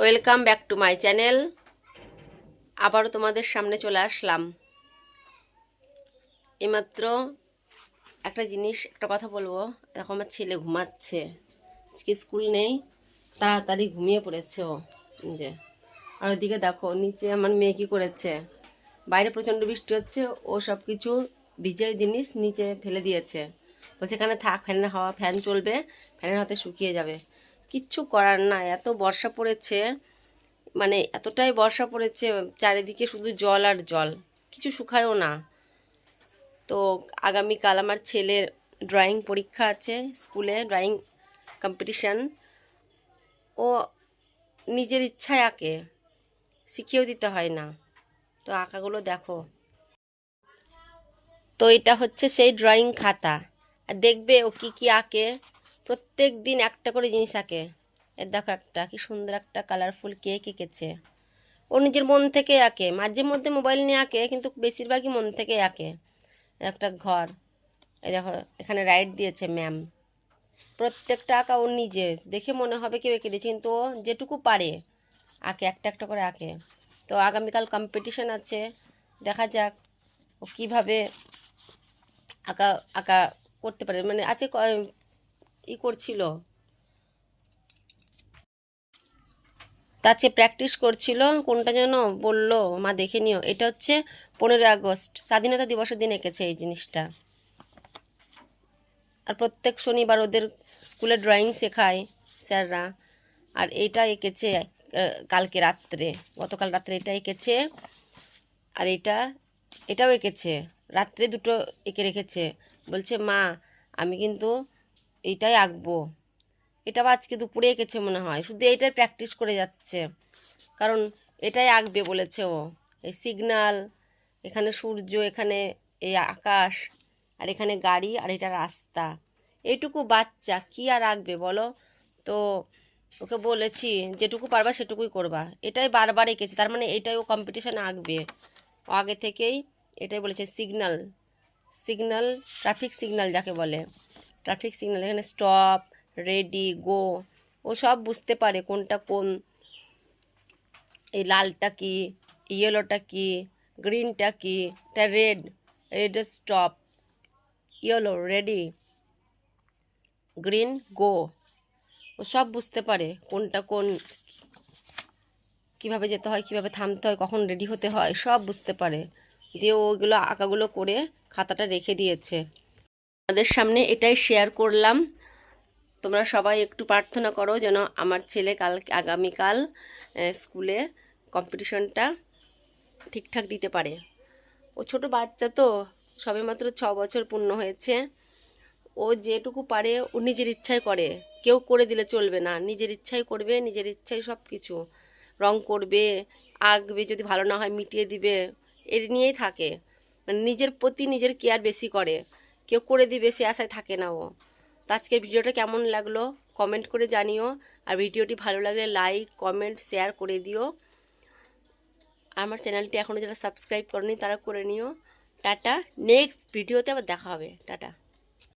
Welcome back to my channel আবারও তোমাদের সামনে চলে আসলাম। এইমাত্র একটা জিনিস, একটা কথা বলব। দেখো আমার ছেলে ঘুমাচ্ছে। আজকে স্কুল নেই। তাড়াতাড়ি ঘুমিয়ে পড়েছে ও। যে। আর ওদিকে দেখো, নিচে আমার মেয়ে কী করেছে? বাইরে প্রচণ্ড বৃষ্টি হচ্ছে। ও সব কিছু ভিজে জিনিস নিচে ফেলে দিয়েছে। বলছে, এখানে থাক, ফ্যানের হাওয়া, ফ্যান চলবে। ফ্যানের হাতে শুকিয়ে যাবে। কিচ্ছু করার না। এত বর্ষা পড়েছে মানে এতটাই বর্ষা পড়েছে, চারিদিকে শুধু জল আর জল, কিছু শুকায়ও না। তো আগামীকাল আমার ছেলের ড্রয়িং পরীক্ষা আছে স্কুলে ড্রয়িং কম্পিটিশান ও নিজের ইচ্ছায় আঁকে, শিখিয়েও দিতে হয় না। তো আঁকাগুলো দেখো। তো এটা হচ্ছে সেই ড্রয়িং খাতা। দেখবে ও কি কি আঁকে। প্রত্যেক দিন একটা করে জিনিস আঁকে। এর দেখো একটা, কি সুন্দর একটা কালারফুল কেক এঁকেছে। ও নিজের মন থেকে আঁকে, মাঝে মধ্যে মোবাইল নিয়ে আঁকে, কিন্তু বেশিরভাগই মন থেকে আঁকে। একটা ঘর এই দেখো, এখানে রাইট দিয়েছে ম্যাম প্রত্যেকটা আঁকা ও নিজে, দেখে মনে হবে কেউ এঁকে দিয়েছে, কিন্তু ও যেটুকু পারে আঁকে, একটা একটা করে আঁকে। তো আগামীকাল কম্পিটিশন আছে, দেখা যাক ও কীভাবে আঁকা আঁকা করতে পারে। মানে আজকে ই করছিল। তাছে প্র্যাকটিস করছিল, কোনটা যেন বলল, মা, দেখে নিও। এটা হচ্ছে পনেরোই আগস্ট। স্বাধীনতা দিবসের দিন এঁকেছে এই জিনিসটা। আর প্রত্যেক শনিবার ওদের স্কুলে ড্রয়িং শেখায় স্যাররা। আর এটা এঁকেছে কালকে রাত্রে, গতকাল রাত্রে এটা এঁকেছে। আর এটা, এটাও এঁকেছে। রাত্রে দুটো এঁকে রেখেছে। বলছে, মা, আমি কিন্তু এইটাই আঁকবো। এটা আজকে দুপুরে এঁকেছে মনে হয়। শুধু এইটাই প্র্যাকটিস করে যাচ্ছে। কারণ এটাই আঁকবে বলেছে ও। এই সিগনাল এখানে সূর্য, এখানে এই আকাশ, আর এখানে গাড়ি, আর এটা রাস্তা। এইটুকু বাচ্চা কি আর আঁকবে বলো? তো ওকে বলেছি, যেটুকু পারবা সেটুকুই করবা। এটাই বারবার এঁকেছে। তার মানে এটাই ও কম্পিটিশানে আঁকবে। ও আগে থেকেই এটাই বলেছে সিগনাল সিগনাল ট্রাফিক সিগনাল যাকে বলে। ট্রাফিক সিগনাল এখানে স্টপ রেডি গো ও সব বুঝতে পারে কোনটা কোন, এই লালটা কি ইয়েলোটা কি গ্রিনটা কি তা red red stop yellow ready green go ও সব বুঝতে পারে কোনটা কোন, কীভাবে যেতে হয়, কীভাবে থামতে হয়, কখন রেডি হতে হয়, সব বুঝতে পারে, দিয়ে ওইগুলো আঁকাগুলো করে খাতাটা রেখে দিয়েছে। আমাদের সামনে এটাই শেয়ার করলাম। তোমরা সবাই একটু প্রার্থনা করো যেন আমার ছেলে কাল, আগামীকাল স্কুলে কম্পিটিশনটা ঠিকঠাক দিতে পারে। ও ছোট বাচ্চা তো সবেমাত্র ছ বছর পূর্ণ হয়েছে। ও যেটুকু পারে, ও নিজের ইচ্ছায় করে। কেউ করে দিলে চলবে না। নিজের ইচ্ছাই করবে, নিজের ইচ্ছাই সব কিছু রং করবে, আঁকবে, যদি ভালো না হয় মিটিয়ে দিবে, এর নিয়েই থাকে। মানে নিজের প্রতি নিজের কেয়ার বেশি করে। কেউ করে দিবে, সে আশায় থাকে না ও। তো আজকের ভিডিওটা কেমন লাগল কমেন্ট করে জানিও। আর ভিডিওটি ভালো লাগলে লাইক, কমেন্ট, শেয়ার করে দিও। আমার চ্যানেলটি এখনও যারা সাবস্ক্রাইব করেনি তারা করে নিও। টাটা, নেক্সট ভিডিওতে আবার দেখা হবে। টাটা।